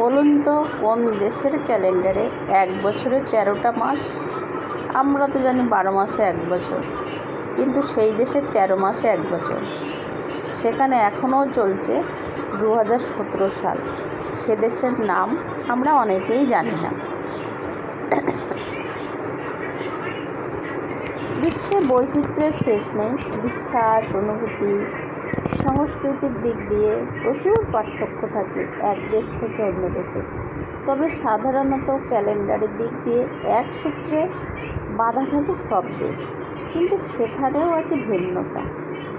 বলুন তো, কোন দেশের ক্যালেন্ডারে এক বছরে তেরোটা মাস? আমরা তো জানি বারো মাসে এক বছর, কিন্তু সেই দেশে তেরো মাসে এক বছর। সেখানে এখনও চলছে দু হাজার সতেরো সাল। সে দেশের নাম আমরা অনেকেই জানি না। বিশ্বে বৈচিত্র্যের শেষ নেই। বিশ্বাস, অনুভূতি সংস্কৃতির দিক দিয়ে প্রচুর পার্থক্য থাকে এক দেশ থেকে অন্য দেশে। তবে সাধারণত ক্যালেন্ডারের দিক দিয়ে এক সূত্রে বাঁধা থাকে সব দেশ। কিন্তু সেখানেও আছে ভিন্নতা।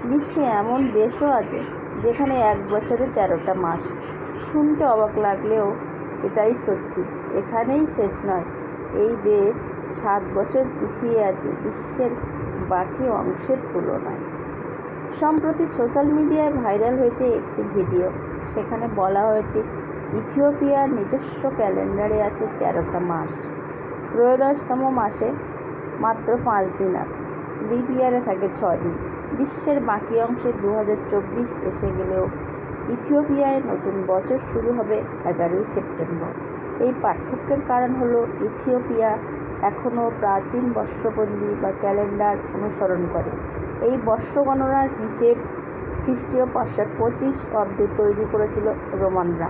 বিশ্বে এমন দেশও আছে যেখানে এক বছরে তেরোটা মাস। শুনতে অবাক লাগলেও এটাই সত্যি, এখানেই শেষ নয়। এই দেশ সাত বছর পিছিয়ে আছে বিশ্বের বাকি অংশের তুলনায়। সম্প্রতি সোশ্যাল মিডিয়ায় ভাইরাল হয়েছে একটি ভিডিও। সেখানে বলা হয়েছে, ইথিওপিয়ার নিজস্ব ক্যালেন্ডারে আছে তেরোটা মাস। ত্রয়োদশতম মাসে মাত্র পাঁচ দিন আছে। লিপ ইয়ারে থাকে ছ দিন। বিশ্বের বাকি অংশে দু হাজার চব্বিশ এসে গেলেও ইথিওপিয়ায় নতুন বছর শুরু হবে এগারোই সেপ্টেম্বর। এই পার্থক্যের কারণ হলো, ইথিওপিয়া এখনও প্রাচীন বর্ষপঞ্জি বা ক্যালেন্ডার অনুসরণ করে। এই বর্ষগণনার হিসেব খ্রিস্টীয় পাঁচশো পঁচিশ অব্দে তৈরি করেছিল রোমানরা।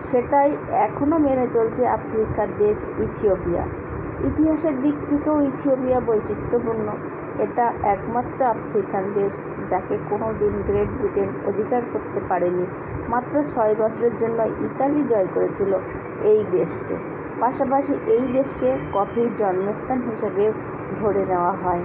সেটাই এখনও মেনে চলছে আফ্রিকার দেশ ইথিওপিয়া। ইতিহাসের দিক থেকেও ইথিওপিয়া বৈচিত্র্যপূর্ণ। এটা একমাত্র আফ্রিকান দেশ যাকে কোনো দিন গ্রেট ব্রিটেন অধিকার করতে পারেনি। মাত্র ছয় বছরের জন্য ইতালি জয় করেছিল এই দেশকে। পাশাপাশি এই দেশকে কফির জন্মস্থান হিসেবেও ধরে নেওয়া হয়।